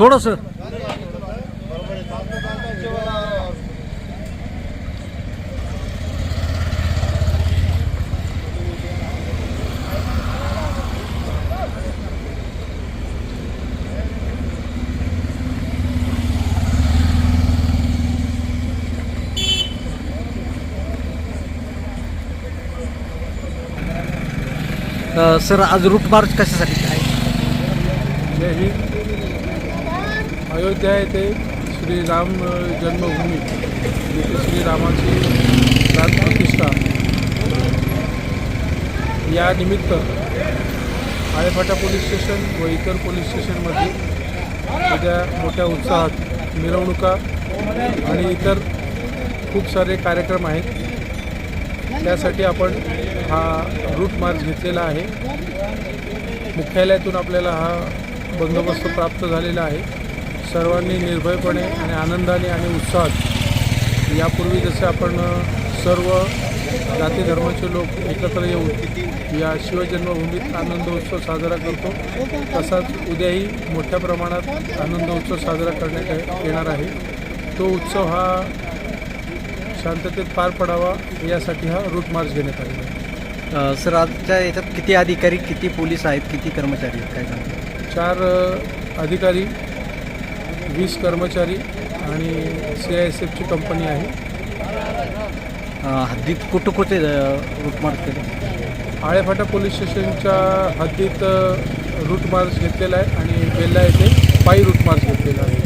थोडंसं. सर आज route march कशासाठी काय जय हिंद. अयोध्या येथे श्रीराम जन्मभूमी येथे श्रीरामाची प्राण प्रतिष्ठा. या निमित्त आळेफाटा पोलीस स्टेशन व इतर पोलीस स्टेशनमध्ये उद्या मोठ्या उत्साहात मिरवणुका आणि इतर खूप सारे कार्यक्रम आहेत. त्यासाठी आपण हा रूट मार्च घेतलेला आहे. मुख्यालयातून आपल्याला हा बंदोबस्त प्राप्त झालेला आहे. सर्वांनी निर्भयपणे आणि आनंदाने आणि उत्साहात यापूर्वी जसे आपण सर्व जाती धर्माचे लोक एकत्र येऊन या शिवजन्मभूमीत आनंदोत्सव साजरा करतो तसाच उद्याही मोठ्या प्रमाणात आनंदोत्सव साजरा करण्यात येणार आहे. तो उत्सव हा शांततेत पार पडावा यासाठी हा रूट मार्च घेण्यात आलेला आहे. सर आजच्या याच्यात किती अधिकारी किती पोलीस आहेत किती कर्मचारी आहेत काय चार अधिकारी वीस कर्मचारी आणि सी आय एस एफची कंपनी आहे. हद्दीत कुठं कुठे रूट मार्च केले? आळेफाटा पोलीस स्टेशनच्या हद्दीत रूट मार्च घेतलेला आहे आणि बेल्ला येथे पायी रूट मार्च घेतलेला आहे.